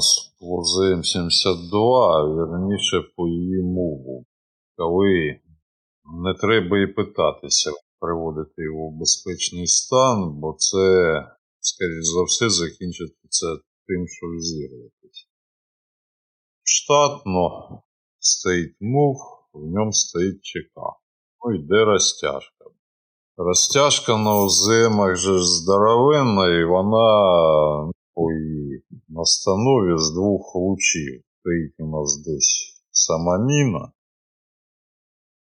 нас по ЗМ-72, вірніше по її мову. Коли не треба і питатися приводити його в безпечний стан, бо це, скоріш за все, закінчиться тим, що ви зірветесь. Штатно стоїть мув, в ньому стоїть ЧК. Ну, йде розтяжка. Розтяжка на оземах же здоровенна, і вона по її настанові з двох лучів. Стоїть у нас десь сама міна.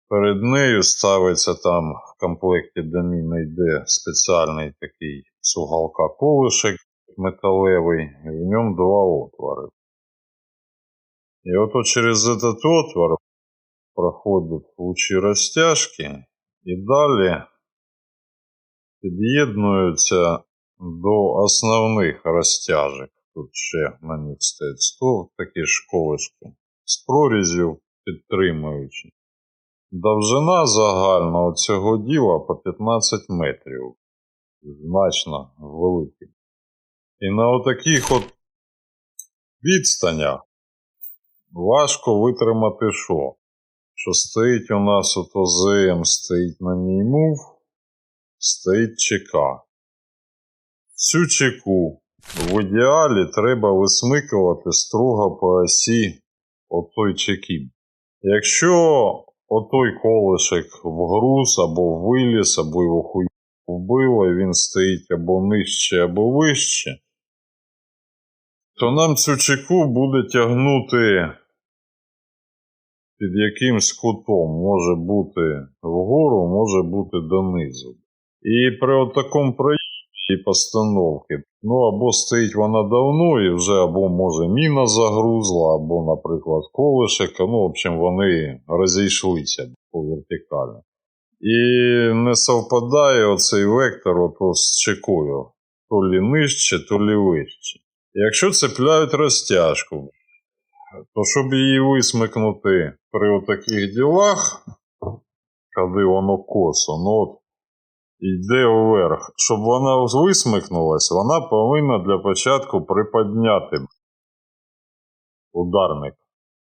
Перед нею ставиться там в комплекті до міни йде спеціальний такий сугалка колишек металевий, і в ньому два отвори. І от через этот отвор проходять лучі розтяжки і далі під'єднуються до основних розтяжок. Тут ще на них стоять 100 такі ж з прорізів підтримуючи. Довжина загальна цього діла по 15 метрів. Значно велика. І на отаких от відстанях важко витримати що? Що стоїть у нас от ОЗМ, стоїть на ній мув, стоїть ЧК. Цю чеку в ідеалі треба висмикувати строго по осі отой чеків. Якщо отой колишек вгруз або виліз, або його хуй вбило, і він стоїть або нижче, або вище, то нам цю чеку буде тягнути під якимсь кутом. Може бути вгору, може бути донизу. І при такому проїзді і постановки, ну або стоїть вона давно і вже або може міна загрузла, або, наприклад, колишек, ну, в общем, вони розійшлися по вертикалі. І не совпадає оцей вектор ото з чекою. То лі нижче, то лі вище. Якщо цепляють розтяжку, то щоб її висмикнути при таких ділах, коли воно косо, ну от йде вверх, щоб вона висмикнулась, вона повинна для початку приподняти ударник.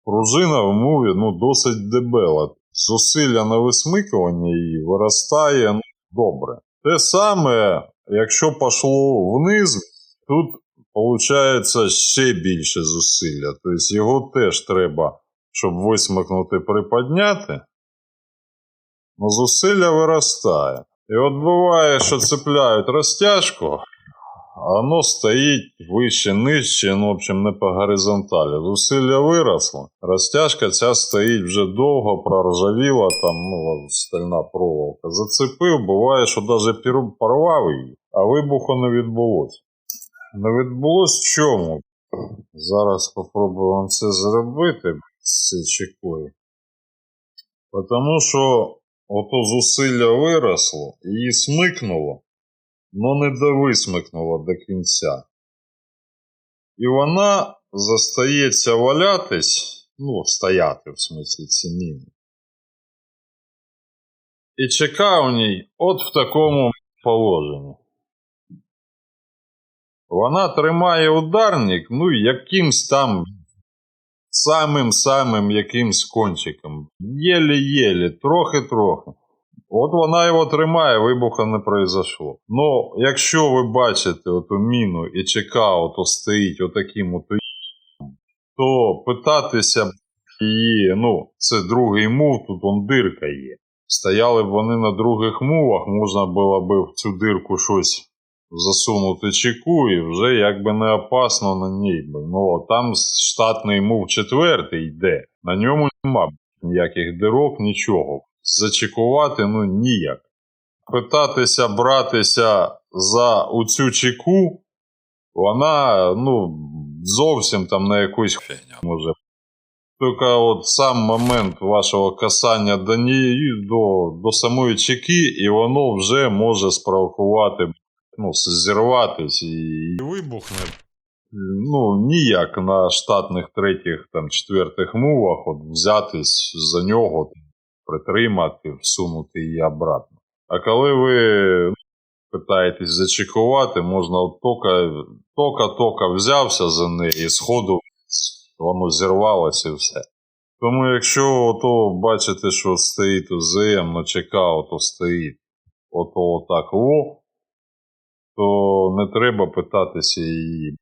Пружина в мові ну, досить дебела. Зусилля на висмикування її виростає ну, добре. Те саме, якщо пішло вниз, тут виходить ще більше зусилля. Тобто його теж треба, щоб висмикнути, приподняти. Но зусилля виростає. І от буває, що цепляють розтяжку, а воно стоїть вище, нижче, ну, в общем, не по горизонталі. Зусилля виросло. Розтяжка ця стоїть вже довго, проржавіла, там, ну, стальна проволока. Зацепив, буває, що навіть порвав її, а вибуху не відбулося. Не відбулось в чому? Зараз спробую вам це зробити з чекою. Тому що ото зусилля виросло, її смикнуло, но не довисмикнуло до кінця. І вона застається валятись, ну, стояти, в смислі, ці міни. І чека у ній от в такому положенні. Вона тримає ударник, ну, якимсь там самим-самим якимсь кончиком. Єлі-єлі, трохи-трохи. От вона його тримає, вибуха не произошло. Ну, якщо ви бачите оту міну і чека ото стоїть отаким от то питатися її, ну, це другий мув, тут он дирка є. Стояли б вони на других мувах, можна було б в цю дирку щось засунути чеку і вже якби не опасно на ній. Ну, там штатний мув четвертий йде, на ньому нема ніяких дирок, нічого. Зачекувати ну ніяк. Питатися братися за оцю чеку, вона ну, зовсім там на якусь Фігня. може. Тільки от сам момент вашого касання до неї, до, до самої чеки, і воно вже може спровокувати, ну, зірватись і І вибухне. ну, ніяк на штатних третіх, там, четвертих мувах от взятись за нього, притримати, всунути її обратно. А коли ви питаєтесь зачекувати, можна от тока, тока-тока взявся за неї і сходу воно зірвалося і все. Тому якщо ото бачите, що стоїть ОЗМ, на ЧК ото стоїть, ото отак во, то не треба питатися її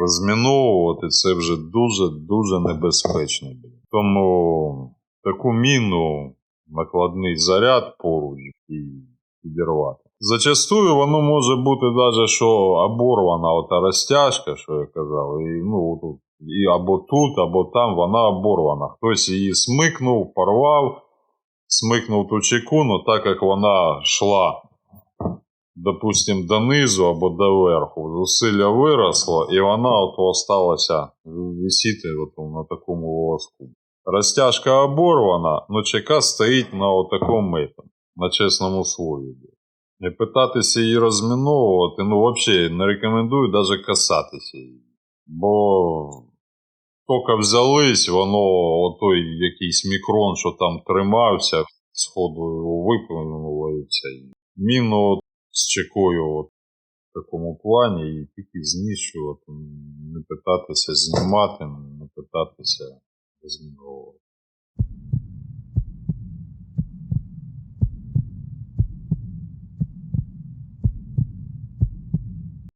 розміновувати, це вже дуже-дуже небезпечно. Тому таку міну, накладний заряд поруч і підірвати. Зачастую воно може бути навіть, що оборвана ота розтяжка, що я казав, і, ну, тут, і або тут, або там вона оборвана. Хтось її смикнув, порвав, смикнув ту чеку, але так як вона йшла, допустим, донизу або доверху, зусилля виросло, і вона от осталася висіти от на такому волоску. Розтяжка оборвана, але чека стоїть на отакому на чесному слові. І питатися її розміновувати, ну, взагалі не рекомендую навіть касатися її. Бо тільки взялись, воно, отой якийсь мікрон, що там тримався, сходу його виплюнуло і все. Міну з чекою от, в такому плані і тільки знищувати, не питатися знімати, не питатися розміновувати.